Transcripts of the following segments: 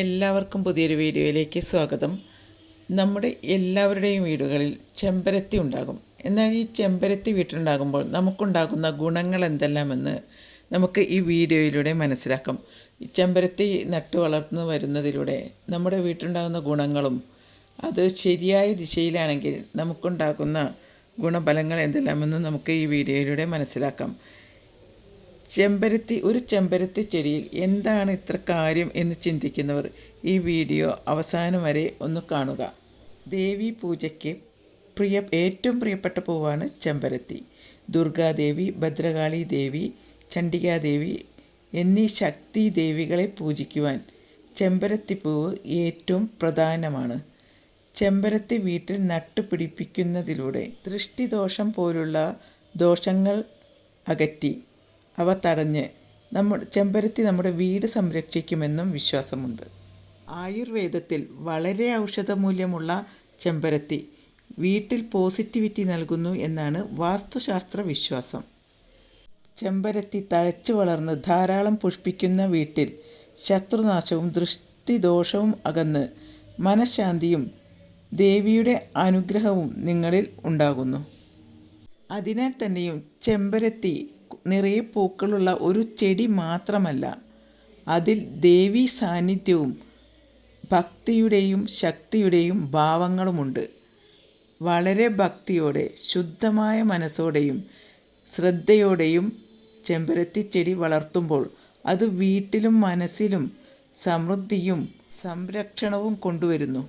എല്ലാവർക്കും പുതിയൊരു വീഡിയോയിലേക്ക് സ്വാഗതം. നമ്മുടെ എല്ലാവരുടെയും വീടുകളിൽ ചെമ്പരത്തി ഉണ്ടാകും. എന്നാൽ ഈ ചെമ്പരത്തി വീട്ടിലുണ്ടാകുമ്പോൾ നമുക്കുണ്ടാകുന്ന ഗുണങ്ങൾ എന്തെല്ലാമെന്ന് നമുക്ക് ഈ വീഡിയോയിലൂടെ മനസ്സിലാക്കാം. ഈ ചെമ്പരത്തി നട്ടു വളർന്നു വരുന്നതിലൂടെ നമ്മുടെ വീട്ടിലുണ്ടാകുന്ന ഗുണങ്ങളും അത് ശരിയായ ദിശയിലാണെങ്കിൽ നമുക്കുണ്ടാകുന്ന ഗുണഫലങ്ങൾ എന്തെല്ലാമെന്ന് നമുക്ക് ഈ വീഡിയോയിലൂടെ മനസ്സിലാക്കാം. ചെമ്പരത്തി ഒരു ചെമ്പരത്തി ചെടിയിൽ എന്താണ് ഇത്ര കാര്യം എന്ന് ചിന്തിക്കുന്നവർ ഈ വീഡിയോ അവസാനം വരെ ഒന്ന് കാണുക. ദേവി പൂജയ്ക്ക് പ്രിയ ഏറ്റവും പ്രിയപ്പെട്ട പൂവാണ് ചെമ്പരത്തി. ദുർഗാദേവി ഭദ്രകാളി ദേവി ചണ്ഡികാദേവി എന്നീ ശക്തി ദേവികളെ പൂജിക്കുവാൻ ചെമ്പരത്തി പൂവ് ഏറ്റവും പ്രധാനമാണ്. ചെമ്പരത്തി വീട്ടിൽ നട്ടുപിടിപ്പിക്കുന്നതിലൂടെ ദൃഷ്ടിദോഷം പോലുള്ള ദോഷങ്ങൾ അകറ്റി അവ തടഞ്ഞ് നമ്മുടെ ചെമ്പരത്തി നമ്മുടെ വീട് സംരക്ഷിക്കുമെന്നും വിശ്വാസമുണ്ട്. ആയുർവേദത്തിൽ വളരെ ഔഷധമൂല്യമുള്ള ചെമ്പരത്തി വീട്ടിൽ പോസിറ്റിവിറ്റി നൽകുന്നു എന്നാണ് വാസ്തുശാസ്ത്ര വിശ്വാസം. ചെമ്പരത്തി തഴച്ചു വളർന്ന് ധാരാളം പുഷ്പിക്കുന്ന വീട്ടിൽ ശത്രുനാശവും ദൃഷ്ടിദോഷവും അകന്ന് മനഃശാന്തിയും ദേവിയുടെ അനുഗ്രഹവും നിങ്ങളിൽ ഉണ്ടാകുന്നു. അതിനാൽ തന്നെയും ചെമ്പരത്തി നിറയെ പൂക്കളുള്ള ഒരു ചെടി മാത്രമല്ല അതിൽ ദേവി സാന്നിധ്യവും ഭക്തിയുടെയും ശക്തിയുടെയും ഭാവങ്ങളുമുണ്ട്. വളരെ ഭക്തിയോടെ ശുദ്ധമായ മനസ്സോടെയും ശ്രദ്ധയോടെയും ചെമ്പരത്തി ചെടി വളർത്തുമ്പോൾ അത് വീട്ടിലും മനസ്സിലും സമൃദ്ധിയും സംരക്ഷണവും കൊണ്ടുവരുന്നു.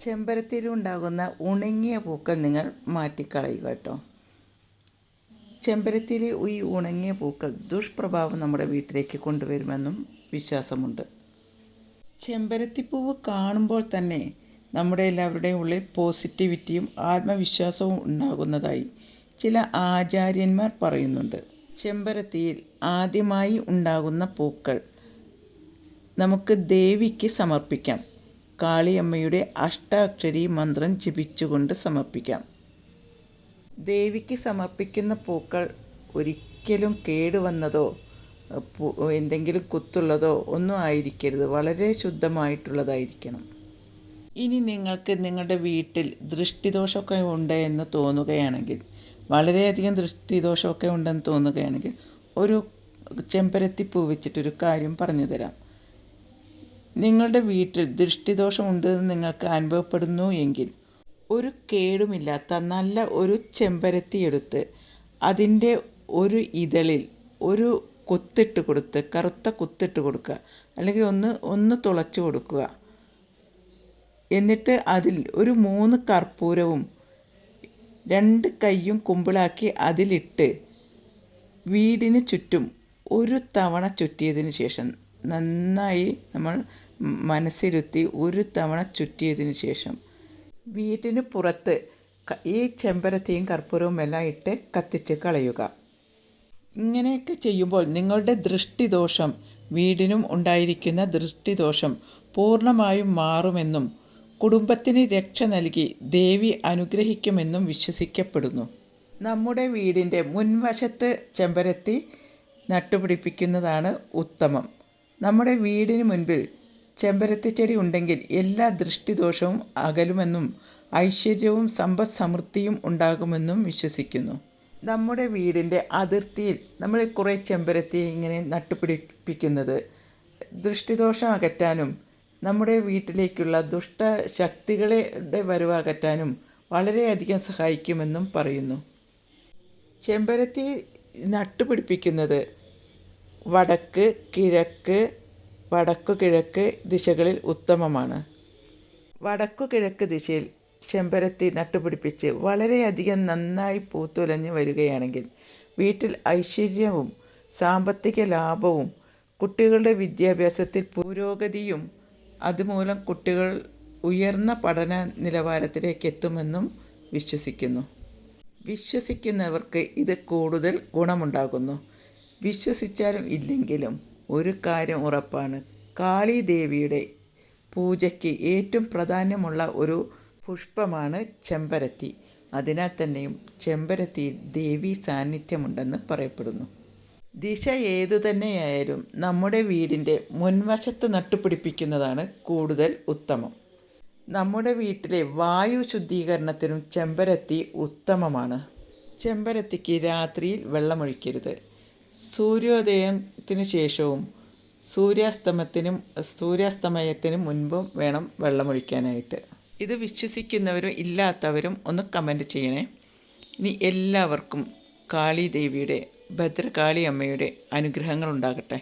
ചെമ്പരത്തിയിലുണ്ടാകുന്ന ഉണങ്ങിയ പൂക്കൾ നിങ്ങൾ മാറ്റിക്കളയുക കേട്ടോ. ചെമ്പരത്തിയിലെ ഈ ഉണങ്ങിയ പൂക്കൾ ദുഷ്പ്രഭാവം നമ്മുടെ വീട്ടിലേക്ക് കൊണ്ടുവരുമെന്നും വിശ്വാസമുണ്ട്. ചെമ്പരത്തിപ്പൂവ് കാണുമ്പോൾ തന്നെ നമ്മുടെ എല്ലാവരുടെയും ഉള്ളിൽ പോസിറ്റിവിറ്റിയും ആത്മവിശ്വാസവും ഉണ്ടാകുന്നതായി ചില ആചാര്യന്മാർ പറയുന്നുണ്ട്. ചെമ്പരത്തിയിൽ ആദ്യമായി ഉണ്ടാകുന്ന പൂക്കൾ നമുക്ക് ദേവിക്ക് സമർപ്പിക്കാം. കാളിയമ്മയുടെ അഷ്ടാക്ഷരി മന്ത്രം ജപിച്ചുകൊണ്ട് സമർപ്പിക്കാം. ദേവിക്ക് സമർപ്പിക്കുന്ന പൂക്കൾ ഒരിക്കലും കേടുവന്നതോ എന്തെങ്കിലും കുത്തുള്ളതോ ഒന്നും ആയിരിക്കരുത്. വളരെ ശുദ്ധമായിട്ടുള്ളതായിരിക്കണം. ഇനി നിങ്ങൾക്ക് നിങ്ങളുടെ വീട്ടിൽ ദൃഷ്ടിദോഷമൊക്കെ ഉണ്ട് എന്ന് തോന്നുകയാണെങ്കിൽ വളരെയധികം ദൃഷ്ടിദോഷമൊക്കെ ഉണ്ടെന്ന് തോന്നുകയാണെങ്കിൽ ഒരു ചെമ്പരത്തി പൂ വെച്ചിട്ടൊരു കാര്യം പറഞ്ഞു തരാം. നിങ്ങളുടെ വീട്ടിൽ ദൃഷ്ടിദോഷമുണ്ടെന്ന് നിങ്ങൾക്ക് അനുഭവപ്പെടുന്നു എങ്കിൽ ഒരു കേടുമില്ലാത്ത നല്ല ഒരു ചെമ്പരത്തിയെടുത്ത് അതിന്റെ ഒരു ഇതളിൽ ഒരു കുത്തിട്ട് കൊടുത്ത് കറുത്ത കുത്തിട്ട് കൊടുക്കുക. അല്ലെങ്കിൽ ഒന്ന് ഒന്ന് തുളച്ച് കൊടുക്കുക. എന്നിട്ട് അതിൽ ഒരു മൂന്ന് കർപ്പൂരവും രണ്ട് കൈയും കുമ്പിളാക്കി അതിലിട്ട് വീടിന് ചുറ്റും ഒരു തവണ ചുറ്റിയതിന് ശേഷം നന്നായി നമ്മൾ മനസ്സിരുത്തി ഒരു തവണ ചുറ്റിയതിന് ശേഷം വീട്ടിന് പുറത്ത് ഈ ചെമ്പരത്തിയും കർപ്പൂരവും എല്ലാം ഇട്ട് കത്തിച്ച് കളയുക. ഇങ്ങനെയൊക്കെ ചെയ്യുമ്പോൾ നിങ്ങളുടെ ദൃഷ്ടിദോഷം വീടിനും ഉണ്ടായിരിക്കുന്ന ദൃഷ്ടിദോഷം പൂർണമായും മാറുമെന്നും കുടുംബത്തിന് രക്ഷ നൽകി ദേവി അനുഗ്രഹിക്കുമെന്നും വിശ്വസിക്കപ്പെടുന്നു. നമ്മുടെ വീടിന്റെ മുൻവശത്ത് ചെമ്പരത്തി നട്ടുപിടിപ്പിക്കുന്നതാണ് ഉത്തമം. നമ്മുടെ വീടിന് മുൻപിൽ ചെമ്പരത്തിച്ചെടി ഉണ്ടെങ്കിൽ എല്ലാ ദൃഷ്ടിദോഷവും അകലുമെന്നും ഐശ്വര്യവും സമ്പദ് സമൃദ്ധിയും ഉണ്ടാകുമെന്നും വിശ്വസിക്കുന്നു. നമ്മുടെ വീടിന്റെ അതിർത്തിയിൽ നമ്മൾ കുറേ ചെമ്പരത്തി ഇങ്ങനെ നട്ടുപിടിപ്പിക്കുന്നത്. ദൃഷ്ടിദോഷം അകറ്റാനും നമ്മുടെ വീട്ടിലേക്കുള്ള ദുഷ്ട ശക്തികളുടെ വരവ് അകറ്റാനും വളരെയധികം സഹായിക്കുമെന്നും പറയുന്നു. ചെമ്പരത്തി നട്ടുപിടിപ്പിക്കുന്നത് വടക്ക് കിഴക്ക് വടക്കു കിഴക്ക് ദിശകളിൽ ഉത്തമമാണ്. വടക്കു കിഴക്ക് ദിശയിൽ ചെമ്പരത്തി നട്ടുപിടിപ്പിച്ച് വളരെയധികം നന്നായി പൂത്തുലഞ്ഞു വരികയാണെങ്കിൽ വീട്ടിൽ ഐശ്വര്യവും സാമ്പത്തിക ലാഭവും കുട്ടികളുടെ വിദ്യാഭ്യാസത്തിൽ പുരോഗതിയും അതുമൂലം കുട്ടികൾ ഉയർന്ന പഠന നിലവാരത്തിലേക്ക് എത്തുമെന്നും വിശ്വസിക്കുന്നു. വിശ്വസിക്കുന്നവർക്ക് ഇത് കൂടുതൽ ഗുണമുണ്ടാകുന്നു. വിശ്വസിച്ചാലും ഇല്ലെങ്കിലും ഒരു കാര്യം ഉറപ്പാണ്. കാളി ദേവിയുടെ പൂജയ്ക്ക് ഏറ്റവും പ്രാധാന്യമുള്ള ഒരു പുഷ്പമാണ് ചെമ്പരത്തി. അതിനാൽ തന്നെയും ചെമ്പരത്തിയിൽ ദേവി സാന്നിധ്യമുണ്ടെന്ന് പറയപ്പെടുന്നു. ദിശ ഏതു തന്നെയായാലും നമ്മുടെ വീടിന്റെ മുൻവശത്ത് നട്ടുപിടിപ്പിക്കുന്നതാണ് കൂടുതൽ ഉത്തമം. നമ്മുടെ വീട്ടിലെ വായു ശുദ്ധീകരണത്തിനും ചെമ്പരത്തി ഉത്തമമാണ്. ചെമ്പരത്തിക്ക് രാത്രിയിൽ വെള്ളമൊഴിക്കരുത്. സൂര്യോദയത്തിന് ശേഷവും സൂര്യാസ്തമത്തിനും സൂര്യാസ്തമയത്തിനും മുൻപും വേണം വെള്ളമൊഴിക്കാനായിട്ട്. ഇത് വിശ്വസിക്കുന്നവരും ഇല്ലാത്തവരും ഒന്ന് കമന്റ് ചെയ്യണേ. ഇനി എല്ലാവർക്കും കാളി ദേവിയുടെ ഭദ്രകാളി അമ്മയുടെ അനുഗ്രഹങ്ങൾ ഉണ്ടാകട്ടെ